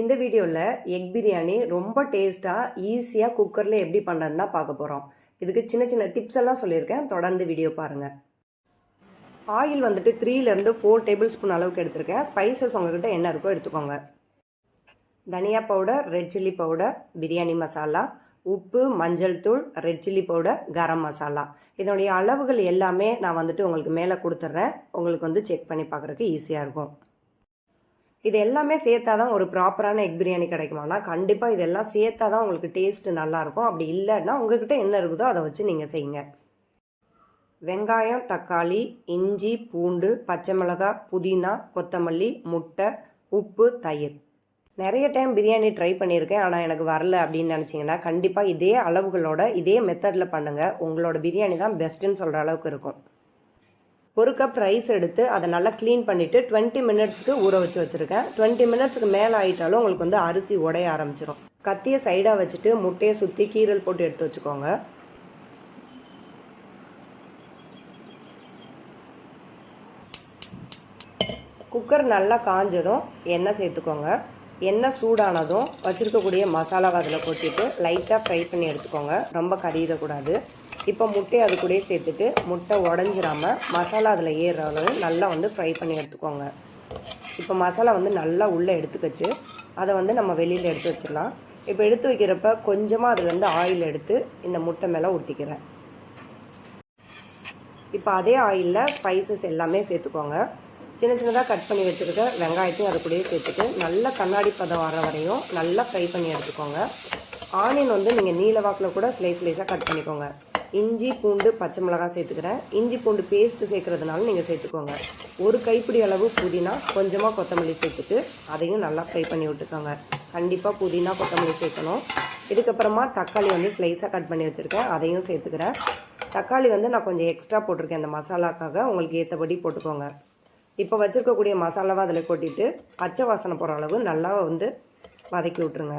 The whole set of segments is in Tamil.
இந்த வீடியோவில் எக் பிரியாணி ரொம்ப டேஸ்ட்டாக ஈஸியாக குக்கரில் எப்படி பண்ணுறதுன்னு தான் பார்க்க போகிறோம் இதுக்கு சின்ன சின்ன டிப்ஸ் எல்லாம் சொல்லியிருக்கேன். தொடர்ந்து வீடியோ பாருங்கள் ஆயில் வந்துட்டு த்ரீலேருந்து ஃபோர் டேபிள் ஸ்பூன் அளவுக்கு எடுத்திருக்கேன். ஸ்பைசஸ் உங்ககிட்ட என்ன இருக்கோ எடுத்துக்கோங்க. தனியா powder red chilli powder biryani masala உப்பு மஞ்சள் தூள் red chilli powder garam masala. இதனுடைய அளவுகள் எல்லாமே நான் வந்துட்டு உங்களுக்கு மேலே கொடுத்துட்றேன் உங்களுக்கு வந்து செக் பண்ணி பார்க்குறதுக்கு ஈஸியாக இருக்கும். இது எல்லாமே சேர்த்தா தான் ஒரு ப்ராப்பரான எக் பிரியாணி கிடைக்குமானா கண்டிப்பாக இதெல்லாம் சேர்த்தா தான் உங்களுக்கு டேஸ்ட் நல்லாயிருக்கும். அப்படி இல்லைன்னா உங்ககிட்ட என்ன இருக்குதோ அதை வச்சு நீங்கள் செய்யுங்க. வெங்காயம் தக்காளி இஞ்சி பூண்டு பச்சை மிளகாய் புதினா கொத்தமல்லி முட்டை உப்பு தயிர். நிறைய டைம் பிரியாணி ட்ரை பண்ணியிருக்கேன். ஆனால் எனக்கு வரல அப்படின்னு நினச்சிங்கன்னா கண்டிப்பாக இதே அளவுகளோட இதே மெத்தடில் பண்ணுங்கள் உங்களோட பிரியாணி தான் பெஸ்ட்டுன்னு சொல்கிற அளவுக்கு இருக்கும். ஒரு கப் ரைஸ் எடுத்து அதை நல்லா க்ளீன் பண்ணிவிட்டு டுவெண்ட்டி மினிட்ஸ்க்கு ஊற வச்சு வச்சுருக்கேன். டுவெண்ட்டி மினிட்ஸ்க்கு மேலே ஆயிட்டாலும் உங்களுக்கு வந்து அரிசி உடைய ஆரம்பிச்சிடும் கத்தியை சைடாக வச்சுட்டு முட்டையை சுற்றி கீரல் போட்டு எடுத்து வச்சுக்கோங்க. குக்கர் நல்லா காஞ்சதும் எண்ணெய் சேர்த்துக்கோங்க. எண்ணெய் சூடானதும் வச்சுருக்கக்கூடிய மசாலாவை அதில் கொட்டிட்டு லைட்டாக ஃப்ரை பண்ணி எடுத்துக்கோங்க. ரொம்ப கறியிடக்கூடாது இப்போ முட்டையை அது கூட சேர்த்துட்டு முட்டை உடஞ்சிராம மசாலா அதில் ஏறுற அளவு நல்லா வந்து ஃப்ரை பண்ணி எடுத்துக்கோங்க. இப்போ மசாலா வந்து நல்லா உள்ளே எடுத்துக்கச்சு. அதை வந்து நம்ம வெளியில் எடுத்து வச்சிடலாம். இப்போ எடுத்து வைக்கிறப்ப கொஞ்சமாக அதுலேருந்து ஆயில் எடுத்து இந்த முட்டை மேலே ஊற்றிக்கிறேன் இப்போ அதே ஆயிலில் ஸ்பைசஸ் எல்லாமே சேர்த்துக்கோங்க. சின்ன சின்னதாக கட் பண்ணி வச்சுருக்க வெங்காயத்தையும் அது கூடயே சேர்த்துட்டு நல்லா கண்ணாடி பதம் வர வரையும் நல்லா ஃப்ரை பண்ணி எடுத்துக்கோங்க. ஆனியன் வந்து நீங்கள் நீல வாக்கில் கூட ஸ்லைஸ் ஸ்லைஸாக கட் பண்ணிக்கோங்க. இஞ்சி பூண்டு பச்சை மிளகாய் சேர்த்துக்கிறேன். இஞ்சி பூண்டு பேஸ்ட்டு சேர்க்குறதுனால நீங்கள் சேர்த்துக்கோங்க. ஒரு கைப்பிடி அளவு புதினா கொஞ்சமாக கொத்தமல்லி சேர்த்துட்டு அதையும் நல்லா ஃப்ரை பண்ணி விட்டுக்கோங்க. கண்டிப்பாக புதினா கொத்தமல்லி சேர்க்கணும். இதுக்கப்புறமா தக்காளி வந்து ஸ்லைஸாக கட் பண்ணி வச்சுருக்கேன். அதையும் சேர்த்துக்கிறேன். தக்காளி வந்து நான் கொஞ்சம் எக்ஸ்ட்ரா போட்டிருக்கேன் இந்த மசாலாக்காக. உங்களுக்கு ஏற்றபடி போட்டுக்கோங்க. இப்போ வச்சுருக்கக்கூடிய மசாலாவை அதில் கொட்டிட்டு பச்சை வாசனை போகிற அளவு நல்லா வந்து வதக்கி விட்ருங்க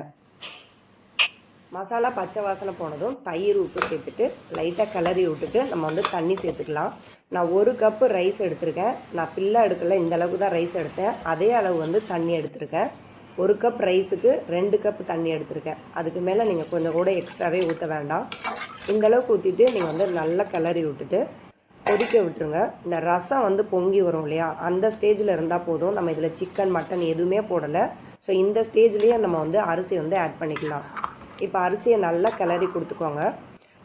மசாலா பச்சை வாசனை போனதும் தயிர் உப்பு சேர்த்துட்டு லைட்டாக கிளறி விட்டுட்டு நம்ம வந்து தண்ணி சேர்த்துக்கலாம். நான் ஒரு கப்பு ரைஸ் எடுத்திருக்கேன். நான் பில்லாக எடுக்கல. இந்த அளவுக்கு தான் ரைஸ் எடுத்தேன். அதே அளவு வந்து தண்ணி எடுத்திருக்கேன். ஒரு கப் ரைஸுக்கு ரெண்டு கப் தண்ணி எடுத்திருக்கேன். அதுக்கு மேலே நீங்கள் கொஞ்சம் கூட எக்ஸ்ட்ராவே ஊற்ற வேண்டாம். இந்த அளவுக்கு ஊற்றிட்டு நீங்கள் வந்து நல்லா கிளறி விட்டுட்டு கொதிக்க விட்டுருங்க. இந்த ரசம் வந்து பொங்கி வரும் இல்லையா? அந்த ஸ்டேஜில் இருந்தால் போதும். நம்ம இதில் சிக்கன் மட்டன் எதுவுமே போடலை. ஸோ இந்த ஸ்டேஜ்லேயே நம்ம வந்து அரிசி வந்து ஆட் பண்ணிக்கலாம். இப்போ அரிசியை நல்லா கிளறி கொடுத்துக்கோங்க.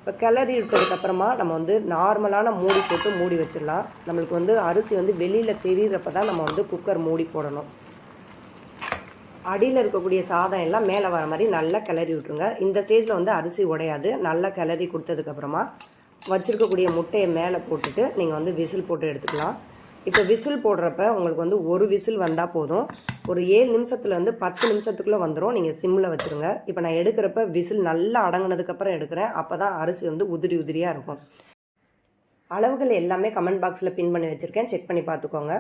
இப்போ கிளறி விட்டதுக்கப்புறமா நம்ம வந்து நார்மலான மூடி போட்டு மூடி வச்சிடலாம். நம்மளுக்கு வந்து அரிசி வந்து வெளியில் தெரியுறப்ப தான் நம்ம வந்து குக்கர் மூடி போடணும். அடியில் இருக்கக்கூடிய சாதம் எல்லாம் மேலே வர மாதிரி நல்லா கிளறி விட்ருங்க இந்த ஸ்டேஜில் வந்து அரிசி உடையாது. நல்லா கிளறி கொடுத்ததுக்கப்புறமா வச்சுருக்கக்கூடிய முட்டையை மேலே போட்டுட்டு நீங்கள் வந்து விசில் போட்டு எடுத்துக்கலாம். இப்போ விசில் போடுறப்ப உங்களுக்கு வந்து ஒரு விசில் வந்தால் போதும். ஒரு ஏழு நிமிஷத்தில் வந்து பத்து நிமிஷத்துக்குள்ளே வந்துடும் நீங்கள் சிம்மில் வச்சுருங்க. இப்போ நான் எடுக்கிறப்ப விசில் நல்லா அடங்கினதுக்கப்புறம் எடுக்கிறேன். அப்போ தான் அரிசி வந்து உதிரி உதிரியாக இருக்கும். அளவுகள் எல்லாமே கமெண்ட் பாக்ஸில் பின் பண்ணி வச்சுருக்கேன். செக் பண்ணி பார்த்துக்கோங்க.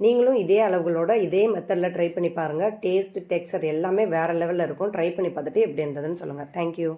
நீங்களும் இதே அளவுகளோட இதே மெத்தடில் ட்ரை பண்ணி பாருங்கள் டேஸ்ட் டெக்ஸ்டர் எல்லாமே வேறு லெவலில் இருக்கும். ட்ரை பண்ணி பார்த்துட்டு எப்படி இருந்ததுன்னு சொல்லுங்கள் தேங்க்யூ